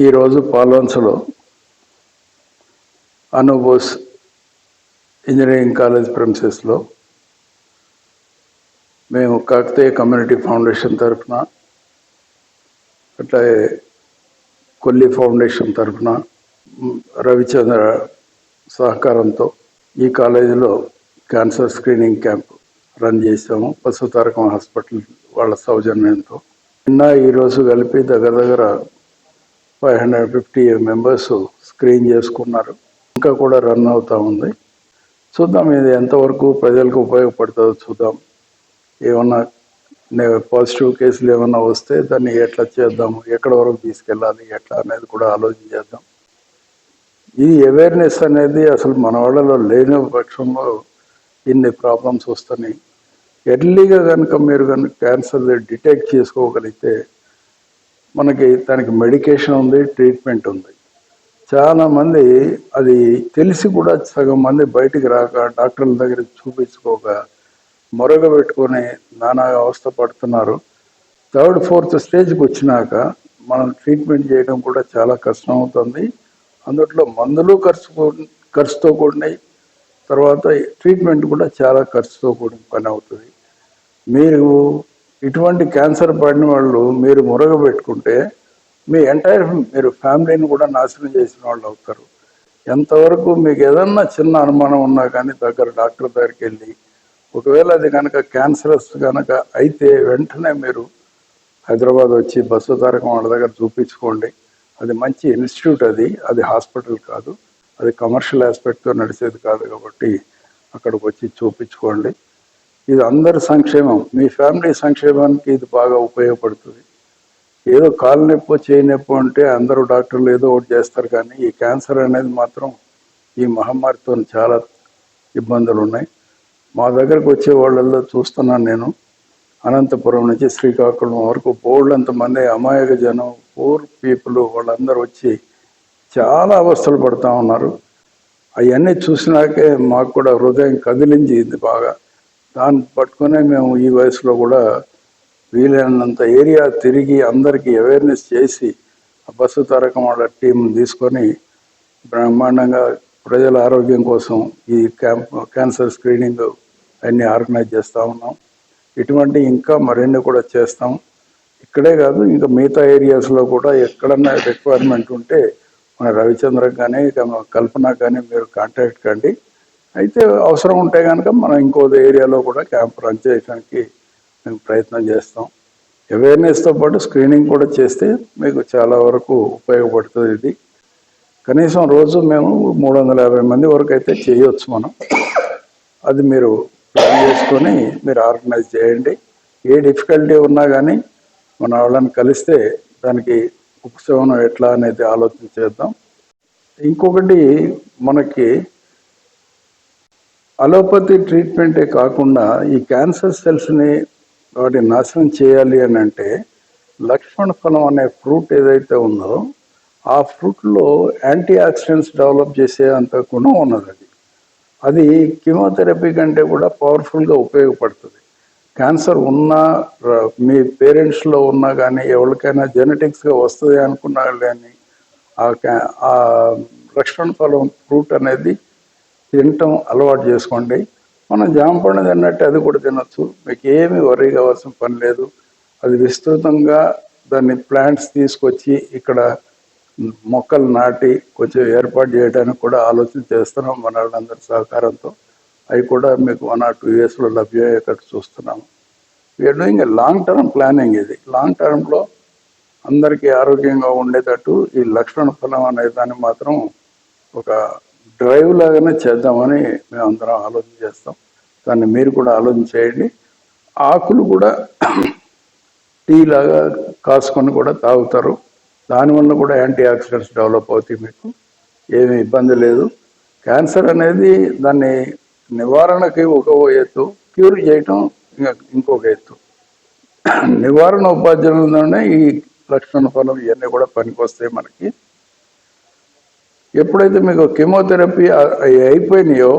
ఈరోజు పాల్వంచలో Anubose engineering college ప్రిన్సెస్లో మేము Kakatiya community foundation తరఫున అట్లాగే కొల్లి ఫౌండేషన్ తరఫున రవిచంద్ర సహకారంతో ఈ కాలేజీలో క్యాన్సర్ స్క్రీనింగ్ క్యాంప్ రన్ చేసాము పశుతారకం హాస్పిటల్ వాళ్ళ సౌజన్యంతో. నిన్న ఈరోజు కలిపి దగ్గర దగ్గర five hundred fifty members screen చేసుకున్నారు. ఇంకా కూడా రన్ అవుతూ ఉంది. చూద్దాం ఇది ఎంతవరకు ప్రజలకు ఉపయోగపడుతుందో చూద్దాం. ఏమన్నా పాజిటివ్ కేసులు ఏమన్నా వస్తే దాన్ని ఎట్లా చేద్దాము ఎక్కడ వరకు తీసుకెళ్ళాలి ఎట్లా అనేది కూడా ఆలోచన చేద్దాం. ఈ అవేర్నెస్ అనేది అసలు మన వాళ్ళలో లేని పక్షంలో ఇన్ని ప్రాబ్లమ్స్ వస్తున్నాయి. ఎర్లీగా కనుక మీరు కనుక క్యాన్సర్ డిటెక్ట్ చేసుకోగలిగితే మనకి దానికి మెడికేషన్ ఉంది ట్రీట్మెంట్ ఉంది. చాలామంది అది తెలిసి కూడా సగం మంది బయటికి రాక డాక్టర్ల దగ్గర చూపించుకోక మొరగ పెట్టుకొని నానా అవస్థ పడుతున్నారు. థర్డ్ ఫోర్త్ స్టేజ్కి వచ్చినాక మనం ట్రీట్మెంట్ చేయడం కూడా చాలా కష్టం అవుతుంది. అందుట్లో మందులు ఖర్చు కూ- ఖర్చుతో కూడినాయి. తర్వాత ట్రీట్మెంట్ కూడా చాలా ఖర్చుతో కూడిన పని అవుతుంది. మీరు ఇటువంటి క్యాన్సర్ పడిన వాళ్ళు మీరు మురగబెట్టుకుంటే మీ ఎంటైర్ మీరు ఫ్యామిలీని కూడా నాశనం చేసిన వాళ్ళు అవుతారు. ఎంతవరకు మీకు ఏదన్నా చిన్న అనుమానం ఉన్నా కానీ దగ్గర డాక్టర్ దగ్గరికి వెళ్ళి ఒకవేళ అది కనుక క్యాన్సరస్ కనుక అయితే వెంటనే మీరు హైదరాబాద్ వచ్చి బస్సు తారకం వాళ్ళ దగ్గర చూపించుకోండి. అది మంచి ఇన్స్టిట్యూట్ అది అది హాస్పిటల్ కాదు. అది కమర్షియల్ ఆస్పెక్ట్తో నడిచేది కాదు కాబట్టి అక్కడికి వచ్చి చూపించుకోండి. ఇది అందరి సంక్షేమం. మీ ఫ్యామిలీ సంక్షేమానికి ఇది బాగా ఉపయోగపడుతుంది. ఏదో కాలు నొప్పో చేయి నొప్పో అంటే అందరూ డాక్టర్లు ఏదో ఒకటి చేస్తారు కానీ ఈ క్యాన్సర్ అనేది మాత్రం ఈ మహమ్మారితో చాలా ఇబ్బందులు ఉన్నాయి. మా దగ్గరకు వచ్చే వాళ్ళల్లో చూస్తున్నాను నేను. అనంతపురం నుంచి శ్రీకాకుళం వరకు బోర్డులంత మంది అమాయక జనం పూర్ పీపుల్ వాళ్ళందరూ వచ్చి చాలా అవస్థలు పడుతూ ఉన్నారు. అవన్నీ చూసినాకే మాకు కూడా హృదయం కదిలించింది బాగా. దాన్ని పట్టుకునే మేము ఈ వయసులో కూడా వీలైనంత ఏరియా తిరిగి అందరికీ అవేర్నెస్ చేసి ఆ బస్సు తరకం వాళ్ళ టీం తీసుకొని బ్రహ్మాండంగా ప్రజల ఆరోగ్యం కోసం ఈ క్యాంప్ క్యాన్సర్ స్క్రీనింగ్ అన్నీ ఆర్గనైజ్ చేస్తూ ఉన్నాం. ఇటువంటి ఇంకా మరిన్ని కూడా చేస్తాం. ఇక్కడే కాదు ఇంకా మిగతా ఏరియాస్లో కూడా ఎక్కడన్నా రిక్వైర్మెంట్ ఉంటే మన రవిచంద్ర కానీ కల్పన కానీ మీరు కాంటాక్ట్ కండి. అయితే అవసరం ఉంటే కనుక మనం ఇంకో ఏరియాలో కూడా క్యాంప్ రన్ చేయడానికి మేము ప్రయత్నం చేస్తాం. అవేర్నెస్తో పాటు స్క్రీనింగ్ కూడా చేస్తే మీకు చాలా వరకు ఉపయోగపడుతుంది ఇది. కనీసం రోజు మేము మూడు వందల యాభై మంది వరకు అయితే చేయొచ్చు మనం. అది మీరు ప్లాన్ చేసుకొని మీరు ఆర్గనైజ్ చేయండి. ఏ డిఫికల్టీ ఉన్నా కానీ మన వాళ్ళని కలిస్తే దానికి ఉపశమనం ఎట్లా అనేది ఆలోచన చేద్దాం. ఇంకొకటి మనకి అలోపతి ట్రీట్మెంటే కాకుండా ఈ క్యాన్సర్ సెల్స్ని వాటిని నాశనం చేయాలి అని అంటే లక్ష్మణ ఫలం అనే ఫ్రూట్ ఏదైతే ఉందో ఆ ఫ్రూట్లో యాంటీ ఆక్సిడెంట్స్ డెవలప్ చేసే అంత గుణం ఉన్నది అది అది కీమోథెరపీ కంటే కూడా పవర్ఫుల్గా ఉపయోగపడుతుంది. క్యాన్సర్ ఉన్నా మీ పేరెంట్స్లో ఉన్నా కానీ ఎవరికైనా జెనెటిక్స్గా వస్తుంది అనుకున్నా కానీ ఆ క్యా ఆ లక్ష్మణ ఫలం ఫ్రూట్ అనేది తినటం అలవాటు చేసుకోండి. మనం జామ పండు తిన్నట్టు అది కూడా తినొచ్చు. మీకు ఏమి వరి కావాల్సిన పని లేదు. అది విస్తృతంగా దాన్ని ప్లాంట్స్ తీసుకొచ్చి ఇక్కడ మొక్కలు నాటి కొంచెం ఏర్పాటు చేయడానికి కూడా ఆలోచన చేస్తున్నాం మన వాళ్ళందరి సహకారంతో. అవి కూడా మీకు వన్ ఆర్ టూ ఇయర్స్లో లభ్యమయ్యేటట్టు చూస్తున్నాము. We're doing a long term planning ఇది. లాంగ్ టర్మ్లో అందరికీ ఆరోగ్యంగా ఉండేటట్టు ఈ లక్ష్మణ ఫలం అనే దాన్ని మాత్రం ఒక డ్రైవ్ లాగానే చేద్దామని మేము అందరం ఆలోచన చేస్తాం. దాన్ని మీరు కూడా ఆలోచన చేయండి. ఆకులు కూడా టీ లాగా కాసుకొని కూడా తాగుతారు. దానివల్ల కూడా యాంటీ ఆక్సిడెంట్స్ డెవలప్ అవుతాయి మీకు. ఏమి ఇబ్బంది లేదు. క్యాన్సర్ అనేది దాన్ని నివారణకి ఒక ఎత్తు క్యూర్ చేయటం ఇంకా ఇంకొక ఎత్తు. నివారణ ఉపాధ్యాయులలోనే ఈ లక్షణ ఫలం ఇవన్నీ కూడా పనికొస్తాయి మనకి. ఎప్పుడైతే మీకు కెమోథెరపీ అవి అయిపోయినాయో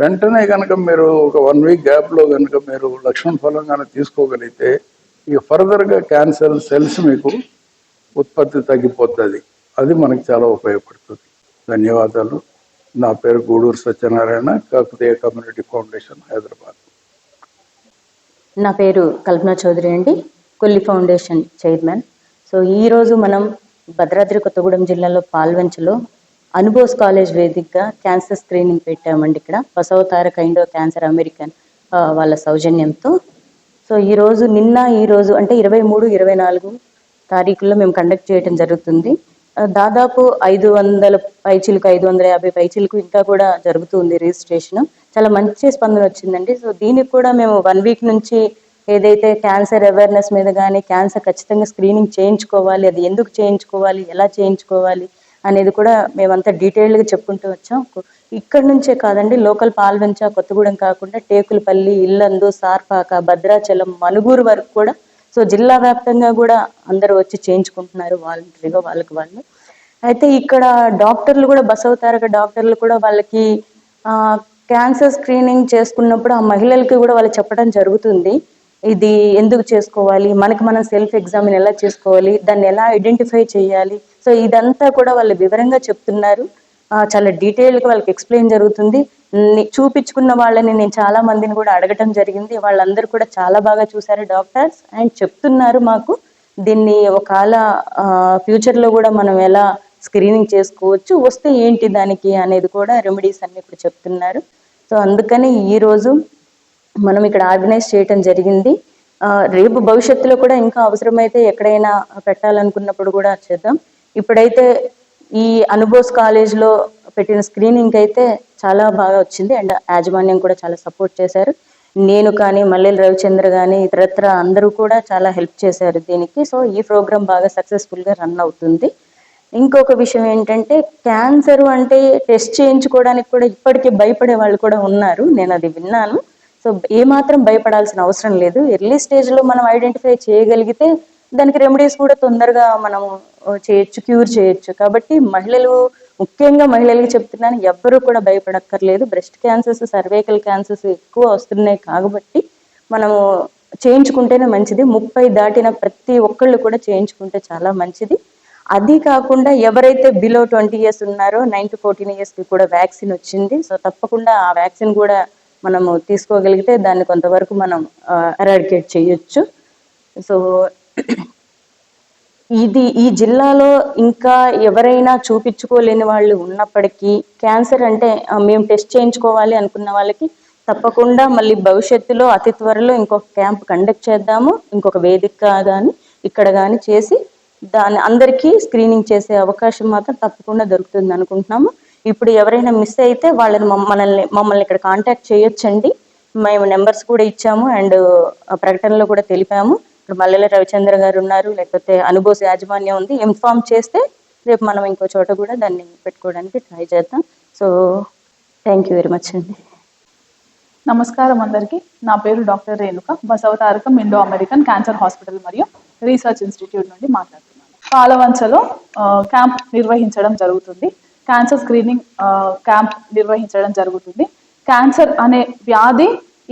వెంటనే కనుక మీరు ఒక వన్ వీక్ గ్యాప్లో కనుక మీరు లక్ష్మణ ఫలం కనుక తీసుకోగలిగితే ఇక ఫర్దర్గా క్యాన్సర్ సెల్స్ మీకు ఉత్పత్తి తగ్గిపోతుంది. అది మనకు చాలా ఉపయోగపడుతుంది. ధన్యవాదాలు. నా పేరు గూడూరు సత్యనారాయణ కాకతీయ కమ్యూనిటీ ఫౌండేషన్ హైదరాబాద్. నా పేరు కల్పన చౌదరి అండి కొల్లి ఫౌండేషన్ చైర్మన్. సో ఈరోజు మనం భద్రాద్రి కొత్తగూడెం జిల్లాలో పాల్వంచలో అనుభోస్ కాలేజ్ వేదికగా క్యాన్సర్ స్క్రీనింగ్ పెట్టామండి ఇక్కడ. బసవతార కైండ్ క్యాన్సర్ అమెరికన్ వాళ్ళ సౌజన్యంతో. సో ఈరోజు నిన్న ఈరోజు అంటే ఇరవై మూడు ఇరవై నాలుగు తారీఖుల్లో మేము కండక్ట్ చేయడం జరుగుతుంది. దాదాపు ఐదు వందల పైచీలకు ఐదు వందల యాభై పైచీలకు ఇంకా కూడా జరుగుతుంది రిజిస్ట్రేషన్. చాలా మంచి స్పందన వచ్చిందండి. సో దీనికి కూడా మేము వన్ వీక్ నుంచి ఏదైతే క్యాన్సర్ అవేర్నెస్ మీద కానీ క్యాన్సర్ ఖచ్చితంగా స్క్రీనింగ్ చేయించుకోవాలి అది ఎందుకు చేయించుకోవాలి ఎలా చేయించుకోవాలి అనేది కూడా మేమంతా డీటెయిల్డ్గా చెప్పుకుంటూ వచ్చాం. ఇక్కడ నుంచే కాదండి లోకల్ పాల్వంచ కొత్తగూడెం కాకుండా టేకులపల్లి ఇల్లందు సార్పాక భద్రాచలం మనుగూరు వరకు కూడా. సో జిల్లా వ్యాప్తంగా కూడా అందరూ వచ్చి చేయించుకుంటున్నారు వాలంటరీగా వాళ్ళకి వాళ్ళు. అయితే ఇక్కడ డాక్టర్లు కూడా బసవతారక డాక్టర్లు కూడా వాళ్ళకి క్యాన్సర్ స్క్రీనింగ్ చేసుకున్నప్పుడు ఆ మహిళలకి కూడా వాళ్ళు చెప్పడం జరుగుతుంది. ఇది ఎందుకు చేసుకోవాలి? మనకి మనం సెల్ఫ్ ఎగ్జామిన్ ఎలా చేసుకోవాలి? దాన్ని ఎలా ఐడెంటిఫై చేయాలి? సో ఇదంతా కూడా వాళ్ళు వివరంగా చెప్తున్నారు. చాలా డీటెయిల్గా వాళ్ళకి ఎక్స్ప్లెయిన్ జరుగుతుంది. చూపించుకున్న వాళ్ళని నేను చాలా మందిని కూడా అడగటం జరిగింది. వాళ్ళందరూ కూడా చాలా బాగా చూశారు డాక్టర్స్ అండ్ చెప్తున్నారు మాకు. దీన్ని ఒకవేళ ఫ్యూచర్లో కూడా మనం ఎలా స్క్రీనింగ్ చేసుకోవచ్చు? వస్తే ఏంటి దానికి అనేది కూడా రెమెడీస్ అన్ని ఇప్పుడు చెప్తున్నారు. సో అందుకని ఈరోజు మనం ఇక్కడ ఆర్గనైజ్ చేయటం జరిగింది. రేపు భవిష్యత్తులో కూడా ఇంకా అవసరమైతే ఎక్కడైనా పెట్టాలనుకున్నప్పుడు కూడా చేద్దాం. ఇప్పుడైతే ఈ అనుబోస్ కాలేజ్లో పెట్టిన స్క్రీనింగ్ అయితే చాలా బాగా వచ్చింది. అండ్ యాజమాన్యం కూడా చాలా సపోర్ట్ చేశారు. నేను కానీ మల్లెల రవిచంద్ర కానీ ఇతరత్ర అందరూ కూడా చాలా హెల్ప్ చేశారు దీనికి. సో ఈ ప్రోగ్రామ్ బాగా సక్సెస్ఫుల్గా రన్ అవుతుంది. ఇంకొక విషయం ఏంటంటే క్యాన్సర్ అంటే టెస్ట్ చేయించుకోవడానికి కూడా ఇప్పటికీ భయపడే వాళ్ళు కూడా ఉన్నారు. నేను అది విన్నాను. సో ఏమాత్రం భయపడాల్సిన అవసరం లేదు. ఎర్లీ స్టేజ్లో మనం ఐడెంటిఫై చేయగలిగితే దానికి రెమెడీస్ కూడా తొందరగా మనం చేయొచ్చు క్యూర్ చేయొచ్చు. కాబట్టి మహిళలు ముఖ్యంగా మహిళలకి చెప్తున్నాను ఎవ్వరూ కూడా భయపడక్కర్లేదు. బ్రెస్ట్ క్యాన్సర్స్ సర్వైకల్ క్యాన్సర్స్ ఎక్కువ వస్తున్నాయి కాబట్టి మనము చేయించుకుంటేనే మంచిది. ముప్పై దాటిన ప్రతి ఒక్కళ్ళు కూడా చేయించుకుంటే చాలా మంచిది. అది కాకుండా ఎవరైతే బిలో ట్వంటీ ఇయర్స్ ఉన్నారో నైన్ టు ఫోర్టీన్ ఇయర్స్కి కూడా వ్యాక్సిన్ వచ్చింది. సో తప్పకుండా ఆ వ్యాక్సిన్ కూడా మనము తీసుకోగలిగితే దాన్ని కొంతవరకు మనం ఎరాడికేట్ చేయొచ్చు. సో ఇది ఈ జిల్లాలో ఇంకా ఎవరైనా చూపించుకోలేని వాళ్ళు ఉన్నప్పటికీ క్యాన్సర్ అంటే మేము టెస్ట్ చేయించుకోవాలి అనుకున్న వాళ్ళకి తప్పకుండా మళ్ళీ భవిష్యత్తులో అతి త్వరలో ఇంకొక క్యాంప్ కండక్ట్ చేద్దాము. ఇంకొక వేదిక కానీ ఇక్కడ కానీ చేసి దాని అందరికీ స్క్రీనింగ్ చేసే అవకాశం మాత్రం తప్పకుండా దొరుకుతుంది అనుకుంటున్నాము. ఇప్పుడు ఎవరైనా మిస్ అయితే వాళ్ళని మమ్మల్ని మమ్మల్ని ఇక్కడ కాంటాక్ట్ చేయొచ్చండి. మేము నెంబర్స్ కూడా ఇచ్చాము అండ్ ప్రకటనలో కూడా తెలిపాము. ఇప్పుడు మల్లెల రవిచంద్ర గారు ఉన్నారు లేకపోతే అనుభూస్ యాజమాన్యం ఉంది. ఇన్ఫార్మ్ చేస్తే రేపు మనం ఇంకో చోట కూడా దాన్ని పెట్టుకోవడానికి ట్రై చేద్దాం. So thank you very much అండి. నమస్కారం అందరికీ. నా పేరు doctor Renuka. Basavatarakam Indo American cancer hospital మరియు రీసెర్చ్ ఇన్స్టిట్యూట్ నుండి మాట్లాడుతున్నాను. పాలవంచలో క్యాంప్ నిర్వహించడం జరుగుతుంది. క్యాన్సర్ స్క్రీనింగ్ క్యాంప్ నిర్వహించడం జరుగుతుంది. క్యాన్సర్ అనే వ్యాధి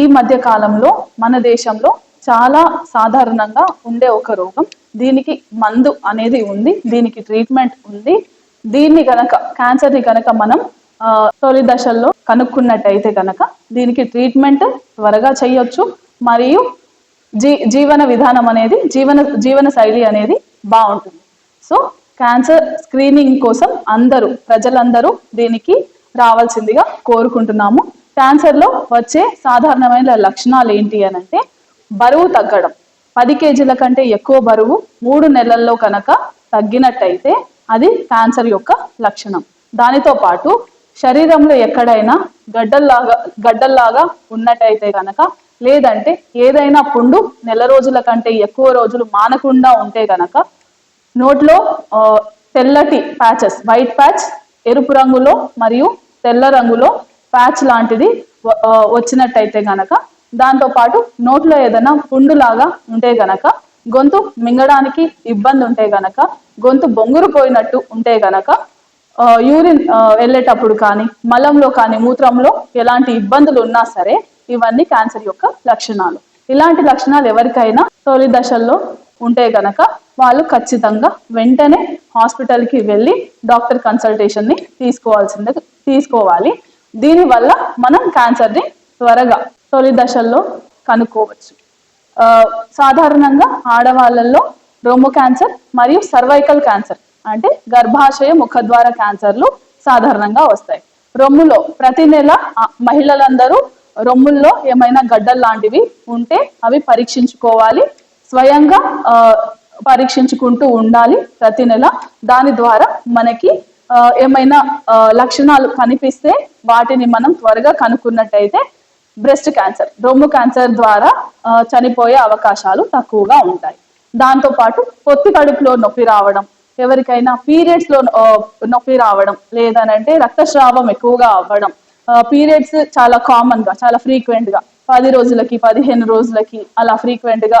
ఈ మధ్య కాలంలో మన దేశంలో చాలా సాధారణంగా ఉండే ఒక రోగం. దీనికి మందు అనేది ఉంది దీనికి ట్రీట్మెంట్ ఉంది. దీన్ని గనక క్యాన్సర్ని గనక మనం తొలి దశల్లో కనుక్కున్నట్టయితే గనక దీనికి ట్రీట్మెంట్ త్వరగా చేయొచ్చు. మరియు జీ జీవన విధానం అనేది జీవన జీవన శైలి అనేది బాగుంటుంది. సో క్యాన్సర్ స్క్రీనింగ్ కోసం అందరూ ప్రజలందరూ దీనికి రావాల్సిందిగా కోరుకుంటున్నాము. క్యాన్సర్లో వచ్చే సాధారణమైన లక్షణాలు ఏంటి అని అంటే బరువు తగ్గడం. పది కేజీల కంటే ఎక్కువ బరువు మూడు నెలల్లో కనుక తగ్గినట్టయితే అది క్యాన్సర్ యొక్క లక్షణం. దానితో పాటు శరీరంలో ఎక్కడైనా గడ్డల్లాగా గడ్డల్లాగా ఉన్నట్టయితే కనుక లేదంటే ఏదైనా పుండు నెల రోజుల కంటే ఎక్కువ రోజులు మానకుండా ఉంటే గనక నోట్లో తెల్లటి ప్యాచెస్ వైట్ ప్యాచ్ ఎరుపు రంగులో మరియు తెల్ల రంగులో ప్యాచ్ లాంటిది వచ్చినట్టయితే గనక దాంతో పాటు నోట్లో ఏదైనా పుండులాగా ఉంటే గనక గొంతు మింగడానికి ఇబ్బంది ఉంటే గనక గొంతు బొంగురు పోయినట్టు ఉంటే గనక యూరిన్ వెళ్ళేటప్పుడు కానీ మలంలో కానీ మూత్రంలో ఎలాంటి ఇబ్బందులు ఉన్నా సరే ఇవన్నీ క్యాన్సర్ యొక్క లక్షణాలు. ఇలాంటి లక్షణాలు ఎవరికైనా తొలి దశల్లో ఉంటే గనక వాళ్ళు ఖచ్చితంగా వెంటనే హాస్పిటల్కి వెళ్ళి డాక్టర్ కన్సల్టేషన్ని తీసుకోవాల్సింది తీసుకోవాలి. దీనివల్ల మనం క్యాన్సర్ని త్వరగా తొలి దశల్లో కనుక్కోవచ్చు. సాధారణంగా ఆడవాళ్ళల్లో రొమ్ము క్యాన్సర్ మరియు సర్వైకల్ క్యాన్సర్ అంటే గర్భాశయ ముఖద్వార క్యాన్సర్లు సాధారణంగా వస్తాయి. రొమ్ములో ప్రతి నెల మహిళలందరూ రొమ్ముల్లో ఏమైనా గడ్డలు లాంటివి ఉంటే అవి పరీక్షించుకోవాలి. స్వయంగా పరీక్షించుకుంటూ ఉండాలి ప్రతి నెల. దాని ద్వారా మనకి ఏమైనా లక్షణాలు కనిపిస్తే వాటిని మనం త్వరగా కనుక్కున్నట్టయితే బ్రెస్ట్ క్యాన్సర్ రొమ్ము క్యాన్సర్ ద్వారా చనిపోయే అవకాశాలు తక్కువగా ఉంటాయి. దాంతో పాటు పొత్తి కడుపులో నొప్పి రావడం ఎవరికైనా పీరియడ్స్లో నొప్పి రావడం లేదనంటే రక్తస్రావం ఎక్కువగా అవ్వడం పీరియడ్స్ చాలా కామన్గా చాలా ఫ్రీక్వెంట్గా. పది రోజులకి పదిహేను రోజులకి అలా ఫ్రీక్వెంట్గా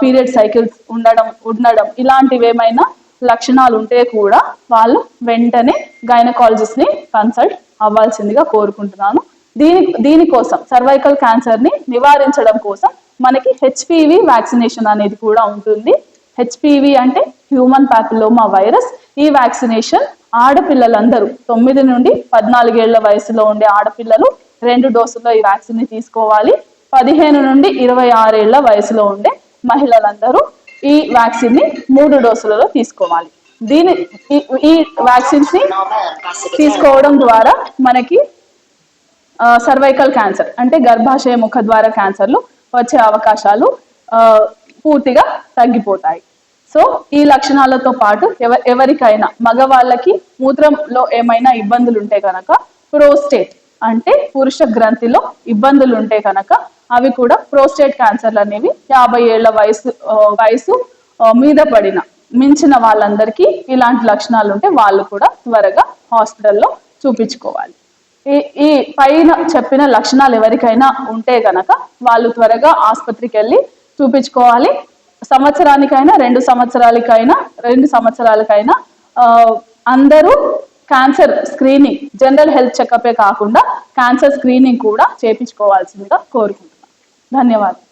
పీరియడ్ సైకిల్స్ ఉండడం ఉండడం. ఇలాంటివి ఏమైనా లక్షణాలు ఉంటే కూడా వాళ్ళు వెంటనే గైనకాలజిస్ట్ని కన్సల్ట్ అవ్వాల్సిందిగా కోరుకుంటున్నాను. దీని దీనికోసం సర్వైకల్ క్యాన్సర్ని నివారించడం కోసం మనకి హెచ్పివి వ్యాక్సినేషన్ అనేది కూడా ఉంటుంది. హెచ్పివి అంటే హ్యూమన్ ప్యాపిలోమా వైరస్ ఈ వ్యాక్సినేషన్ ఆడపిల్లలందరూ తొమ్మిది నుండి పద్నాలుగేళ్ళ వయసులో ఉండే ఆడపిల్లలు రెండు డోసుల్లో ఈ వ్యాక్సిన్ని తీసుకోవాలి. పదిహేను నుండి ఇరవై ఆరేళ్ళ వయసులో ఉండే మహిళలందరూ ఈ వ్యాక్సిన్ని మూడు డోసులలో తీసుకోవాలి. దీని ఈ- వ్యాక్సిన్స్ని తీసుకోవడం ద్వారా మనకి సర్వైకల్ క్యాన్సర్ అంటే గర్భాశయ ముఖ ద్వారా క్యాన్సర్లు వచ్చే అవకాశాలు పూర్తిగా తగ్గిపోతాయి. సో ఈ లక్షణాలతో పాటు ఎవరికైనా మగవాళ్ళకి మూత్రంలో ఏమైనా ఇబ్బందులు ఉంటే కనుక ప్రోస్టేట్ అంటే పురుష గ్రంథిలో ఇబ్బందులు ఉంటే కనుక అవి కూడా ప్రోస్టేట్ క్యాన్సర్లు అనేవి యాభై ఏళ్ళ వయసు వయసు మీద పడిన మించిన వాళ్ళందరికీ ఇలాంటి లక్షణాలు ఉంటే వాళ్ళు కూడా త్వరగా హాస్పిటల్లో చూపించుకోవాలి. ఈ ఈ పైన చెప్పిన లక్షణాలు ఎవరికైనా ఉంటే గనక వాళ్ళు త్వరగా ఆసుపత్రికి వెళ్ళి చూపించుకోవాలి. సంవత్సరానికైనా రెండు సంవత్సరాలకైనా రెండు సంవత్సరాలకైనా అందరూ క్యాన్సర్ స్క్రీనింగ్ జనరల్ హెల్త్ చెకపే కాకుండా క్యాన్సర్ స్క్రీనింగ్ కూడా చేపించుకోవాల్సిందిగా కోరుకుంటున్నాను. ధన్యవాదాలు.